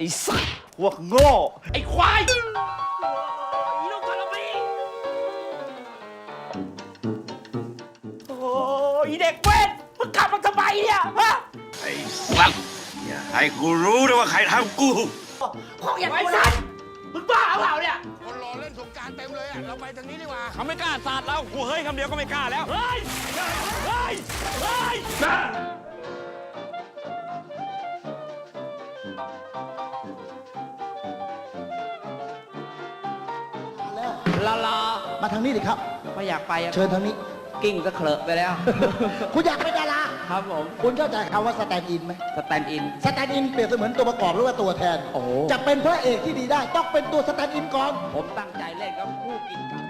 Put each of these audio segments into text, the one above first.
ไอ้สัตว์พวกโง่ ไอ้ควายอีลูกกระปีโอ้ยอีเด็กเว้นมึงกลับมาทำไมเนี่ยฮะไอ้สัตว์อย่าให้กูรู้นะว่าใครทำกู พวกอย่างไอ้สัตว์มึงบ้าเปล่าเนี่ย คนรอเล่นสงกรารเต็มเลยอะ เราไปทางนี้ดีกว่า เขาไม่กล้าสาดเรากูเฮ้ยคำเดียวก็ไม่กล้าแล้ว เฮ้ย เฮ้ย เฮ้ย ลาลามาทางนี้ดิครับ ไม่อยากไปอะเชิญทางนี้ กิ้งก็เคลอะไปแล้ว คุณอยากเป็นดารา ครับผม คุณเข้าใจคำว่าสแตนด์อินไหมสแตนด์อิน สแตนด์อินเปรียบเสมือนตัวประกอบหรือว่าตัวแทน โอ้โห จะเป็นพระเอกที่ดีได้ ต้องเป็นตัวสแตนด์อินก่อน ผมตั้งใจเล่นกับคู่กินกับ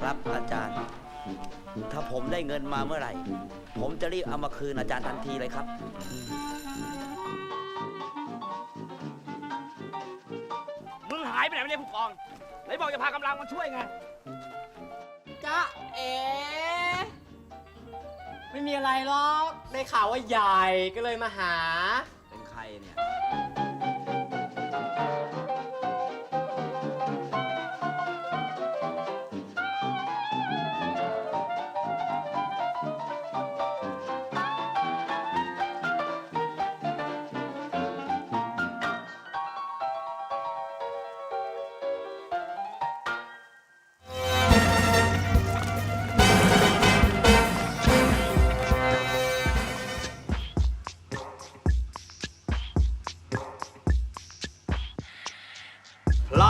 ครับอาจารย์ ถ้าผมได้เงินมาเมื่อไหร่ ผมจะรีบเอามาคืนอาจารย์ทันทีเลยครับ หายไปไหนไม่ได้ผู้กองไหนบอกจะพากำลังมาช่วยไงจ๊ะเอ๋ไม่มีอะไรหรอกได้ข่าวว่าใหญ่ก็เลยมาหา เป็นใครเนี่ย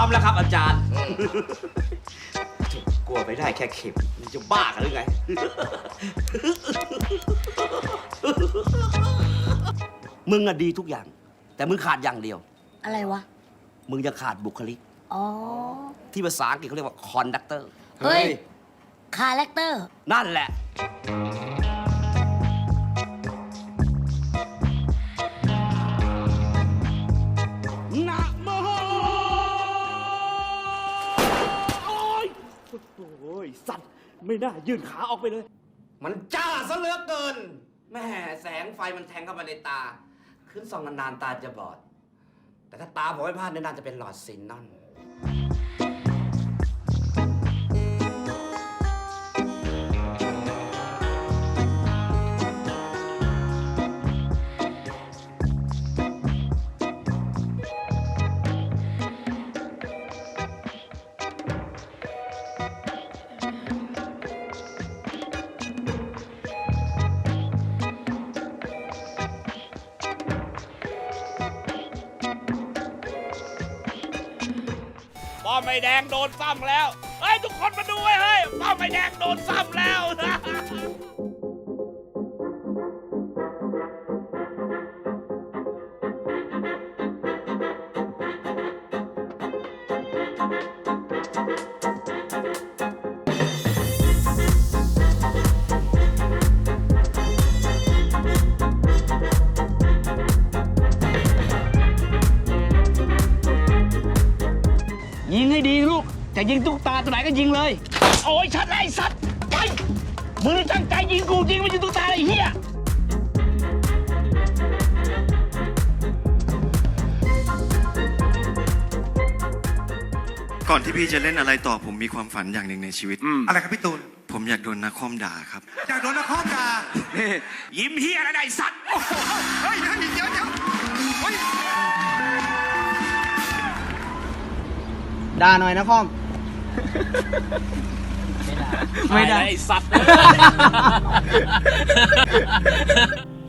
อมแล้วครับอาจารย์ กลัวไม่ได้แค่เข็มมันจะบ้ากันหรือไง มึงอะดีทุกอย่าง แต่มึงขาดอย่างเดียว อะไรวะ มึงจะขาดบุคลิก อ๋อ ที่ภาษาอังกฤษเขาเรียกว่าคอนดักเตอร์ เฮ้ย คาแรคเตอร์ นั่นแหละนะ สัตว์ ไม่น่ายื่นขาออกไปเลย มันจ้าซะเหลือเกินแม่แสงไฟมันแทงเข้ามาในตา ขึ้นส่องนานๆตาจะบอด แต่ถ้าตาผมไม่พลาดเนี่ยน่าจะเป็นหลอดซินนอน ไม่แดงโดนซ้ำแล้วเฮ้ยทุกคนมาดูเว้เฮ้ยป้าไม่แดงโดนซ้ำแล้ว ยิงให้ดีลูก จะยิงตุ๊กตาตัวไหนก็ยิงเลย โอ้ยชัดไอ้สัตว์ไปมึงตั้งใจยิงกูยิงไม่ยิงตุ๊กตาไอ้เหี้ยก่อนที่พี่จะเล่นอะไรต่อผมมีความฝันอย่างหนึ่งในชีวิต อะไรครับพี่ตูน ผมอยากโดนนักคอมด่าครับ อยากโดนนักข้อมด่า ยิ้มเฮียอะไรนะไอ้สัตว์เฮ้ยเดี๋ยวเดี๋ยวเดี๋ยว ด่าหน่อยนะคอม ไม่ได้ไอ้สัตว์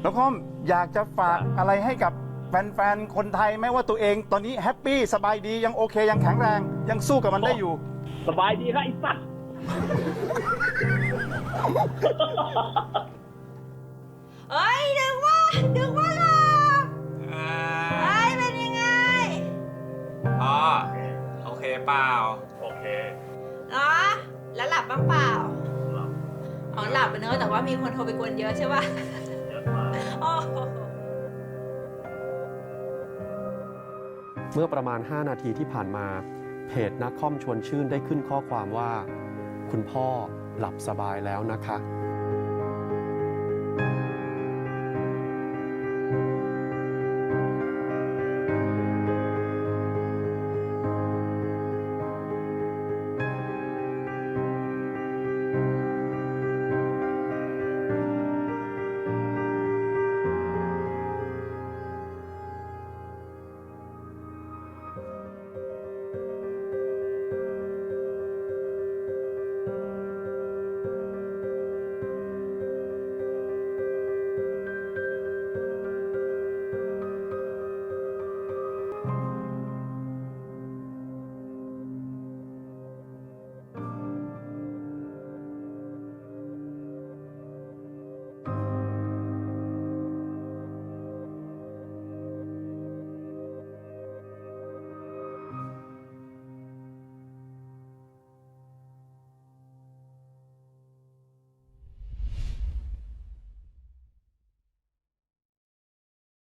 แล้วก็อยากจะฝากอะไรให้กับแฟนๆ คนไทยไหมว่าตัวเองตอนนี้แฮปปี้สบายดียังโอเคยังแข็งแรง ยังสู้กับมันได้อยู่ สบายดีครับไอ้สัตว์ เอ้ยดึกว่าดึกว่า โอเคเปล่าเหรอแล้วหลับบ้างเปล่าอ๋อหลับไปเนอะแต่ว่ามีคนโทรไปกวนเยอะใช่ป่ะเยอะมากโอ้โหเมื่อประมาณ 5 นาทีที่ผ่านมา เพจนักคอมชวนชื่นได้ขึ้นข้อความว่า คุณพ่อหลับสบายแล้วนะคะ